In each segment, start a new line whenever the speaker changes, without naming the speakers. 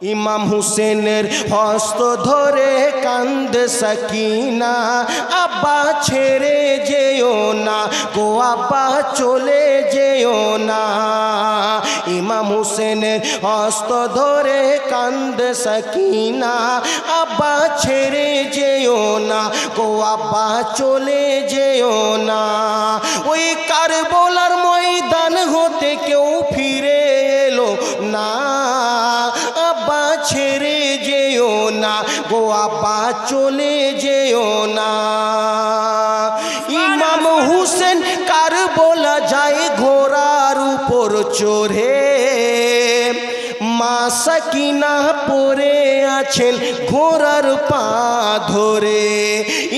ইমাম হুসেনের হস্ত ধরে কান্দে সকিনা, আব্বা ছেড়ে যেও না গো আব্বা, চলে যেও না। ইমাম হুসেনের হস্ত ধরে কান্দে সকিনা, আব্বা ছেড়ে যেও না গো আব্বা, চলে যেও না। ওই কারবলার ছেড়ে যেও না গো আব্বা চলে যেও না। ইমাম হুসেন কার বলা যায় ঘোড়ার উপর চড়ে। মা সাকিনা পরে আছেন ঘোড়ার পা ধরে।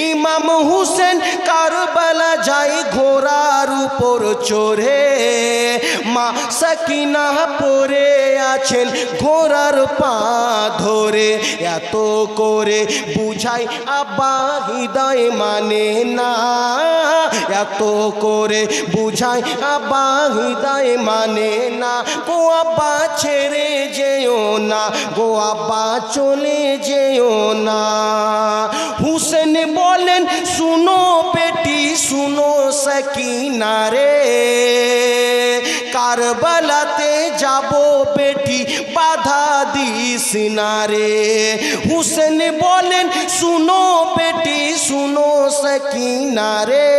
ইমাম হুসেন কারবালা যায় ঘোড়ার উপর চড়ে। মা সাকিনা পরে আছেন ঘোড়ার পা ধরে। এত করে বুঝাই আব্বা হৃদয় মানে না। এত করে বুঝাই আব্বা হৃদয় মানে না। গো আব্বা ছেড়ে যেও না, গো আব্বা চলে যেও না। হুসেন বলেন, শুনো বেটি শুনো সকিনা রে। কারবালাতে যাব বেটি বাধা দিস না রে হুসেন বলেন শুনো বেটি শুনো সকিনা রে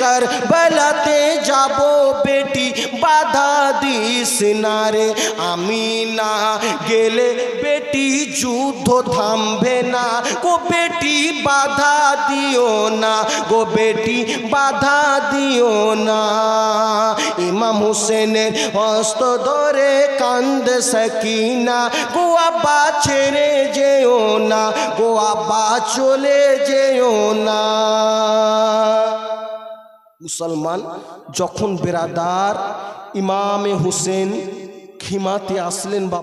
কারবালাতে যাব বেটি বাধা দিস না রে আমি না গেলে বেটি যুদ্ধ থামবে না গো বেটি বাধা দিও না গো বেটি বাধা দিও না ইমাম হুসেনের হস্ত ধরে কান্দ সকিনা। গো আব্বা ছেড়ে যেও না গো আব্বা চলে যেও না। মুসলমান যখন বেরাদার ইমামে হোসেন খিমাতে আসলেন বা